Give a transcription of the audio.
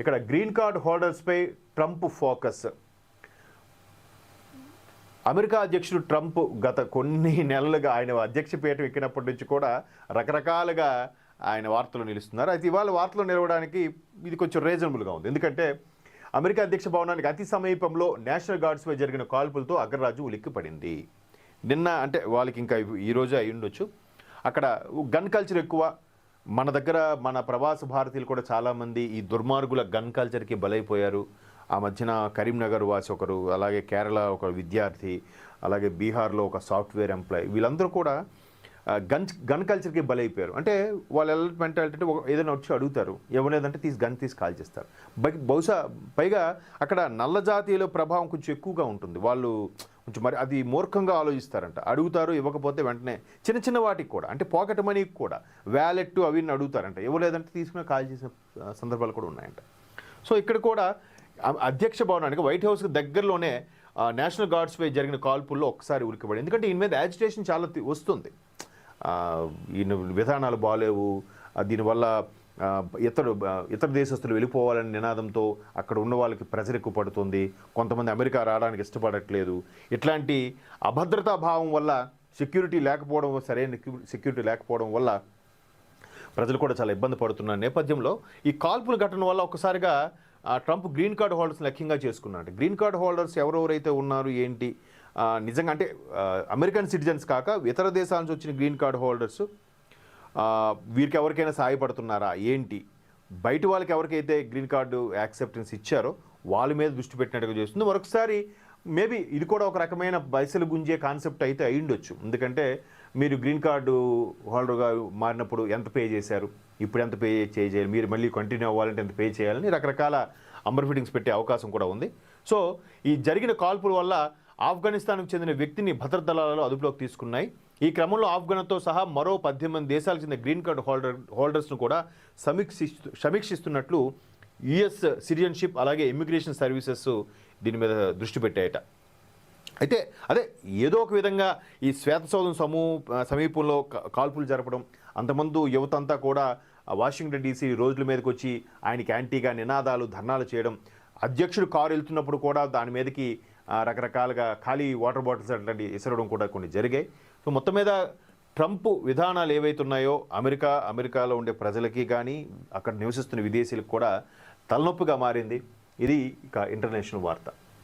ఇక్కడ green card హోల్డర్స్పై Trump focus. America అధ్యక్షుడు ట్రంప్ గత కొన్ని నెలలుగా ఆయన అధ్యక్ష పీఠం ఎక్కినప్పటి నుంచి కూడా రకరకాలుగా ఆయన వార్తలు నిలుస్తున్నారు. అయితే ఇవాళ వార్తలు నిలవడానికి ఇది కొంచెం రీజనబుల్గా ఉంది. ఎందుకంటే అమెరికా అధ్యక్ష భవనానికి అతి సమీపంలో నేషనల్ గార్డ్స్పై జరిగిన కాల్పులతో అగ్రరాజు ఉలిక్కిపడింది. నిన్న అంటే వాళ్ళకి ఇంకా ఈరోజే అయ్యుండొచ్చు. అయి ఉండొచ్చు అక్కడ గన్ కల్చర్ ఎక్కువ మన దగ్గర మన ప్రవాస భారతీయులు కూడా చాలామంది ఈ దుర్మార్గుల గన్ కల్చర్కి బలైపోయారు. ఆ మధ్యన కరీంనగర్ వాసి ఒకరు అలాగే కేరళ ఒక విద్యార్థి అలాగే బీహార్లో ఒక సాఫ్ట్వేర్ ఎంప్లాయ్ వీళ్ళందరూ కూడా గన్ గన్ కల్చర్కి బలైపోయారు. అంటే వాళ్ళ మెంటాలిటీ అంటే ఒక- ఏదైనా వచ్చి అడుగుతారు. ఇవ్వలేదంటే తీసి గన్ తీసి కాల్ చేస్తారు. బహుశా పైగా అక్కడ నల్ల జాతీయుల ప్రభావం కొంచెం ఎక్కువగా ఉంటుంది. వాళ్ళు కొంచెం మరి అది మూర్ఖంగా ఆలోచిస్తారంట. అడుగుతారు ఇవ్వకపోతే వెంటనే చిన్న చిన్న వాటికి కూడా అంటే పాకెట్ మనీకి కూడా వ్యాలెట్ అవి అడుగుతారంట. ఇవ్వలేదంటే తీసుకుని కాల్ చేసిన సందర్భాలు కూడా ఉన్నాయంట. సో ఇక్కడ కూడా అధ్యక్ష భవనానికి వైట్ హౌస్కి దగ్గరలోనే నేషనల్ గార్డ్స్ పై జరిగిన కాల్పుల్లో ఒకసారి ఉలికిపడి ఎందుకంటే ఈయన మీద యాజిటేషన్ చాలా వస్తుంది. ఈయన విధానాలు బాగాలేవు దీనివల్ల ఇతర ఇతర దేశస్తులు వెళ్ళిపోవాలని నినాదంతో అక్కడ ఉన్న వాళ్ళకి ప్రెజర్ ఎక్కువ పడుతుంది. కొంతమంది అమెరికా రావడానికి ఇష్టపడట్లేదు. ఇట్లాంటి అభద్రతా భావం వల్ల సెక్యూరిటీ లేకపోవడం సరైన సెక్యూరిటీ లేకపోవడం వల్ల ప్రజలు కూడా చాలా ఇబ్బంది పడుతున్న నేపథ్యంలో ఈ కాల్పుల ఘటన వల్ల ఒక్కసారిగా ఆ, ట్రంప్ గ్రీన్ కార్డ్ హోల్డర్స్ లక్ష్యంగా చేసుకున్నాడు. గ్రీన్ కార్డ్ హోల్డర్స్ ఎవరెవరైతే ఉన్నారు ఏంటి? నిజంగా అంటే అమెరికన్ సిటిజన్స్ కాక ఇతర దేశాల నుంచి వచ్చిన గ్రీన్ కార్డ్ హోల్డర్స్ వీరికి ఎవరికైనా సహాయపడుతున్నారా ఏంటి? బయట వాళ్ళకి ఎవరికైతే గ్రీన్ కార్డు యాక్సెప్టెన్స్ ఇచ్చారో వాళ్ళ మీద దృష్టి పెట్టినట్టుగా చేస్తుంది. మరొకసారి మేబీ ఇది కూడా ఒక రకమైన పైసలు గుంజే కాన్సెప్ట్ అయితే అయ్యుండొచ్చు ఎందుకంటే మీరు గ్రీన్ కార్డు హోల్డర్గా మారినప్పుడు ఎంత పే చేశారు? ఇప్పుడు ఎంత పే చేయాలి? మీరు మళ్ళీ కంటిన్యూ అవ్వాలంటే ఎంత పే చేయాలని రకరకాల అంబర్ ఫిట్టింగ్స్ పెట్టే అవకాశం కూడా ఉంది. సో ఈ జరిగిన కాల్పుల వల్ల ఆఫ్ఘనిస్తాన్కు చెందిన వ్యక్తిని భద్రత దళాలలో అదుపులోకి తీసుకున్నాయి. ఈ క్రమంలో ఆఫ్ఘన్తో సహా మరో పద్దెనిమిది దేశాలకు చెందిన గ్రీన్ కార్డు హోల్డర్ హోల్డర్స్ను కూడా సమీక్షిస్తు సమీక్షిస్తున్నట్లు యుఎస్ సిటిజన్షిప్ అలాగే ఇమిగ్రేషన్ సర్వీసెస్ దీని మీద దృష్టి పెట్టాయట. అయితే అదే ఏదో ఒక విధంగా ఈ శ్వేత సౌధం సమూ సమీపంలో కాల్పులు జరపడం అంతమందు యువత అంతా కూడా వాషింగ్టన్ డీసీ రోజుల మీదకి వచ్చి ఆయనకి యాంటీగా నినాదాలు ధర్నాలు చేయడం అధ్యక్షుడు కారు వెళ్తున్నప్పుడు కూడా దాని మీదకి రకరకాలుగా ఖాళీ వాటర్ బాటిల్స్ అట్లాంటి ఇసరడం కూడా కొన్ని జరిగాయి. సో మొత్తం మీద ట్రంప్ విధానాలు ఏవైతే ఉన్నాయో అమెరికా అమెరికాలో ఉండే ప్రజలకి కానీ అక్కడ నివసిస్తున్న విదేశీలకు కూడా తలనొప్పిగా మారింది. ఇది ఇక ఇంటర్నేషనల్ వార్త.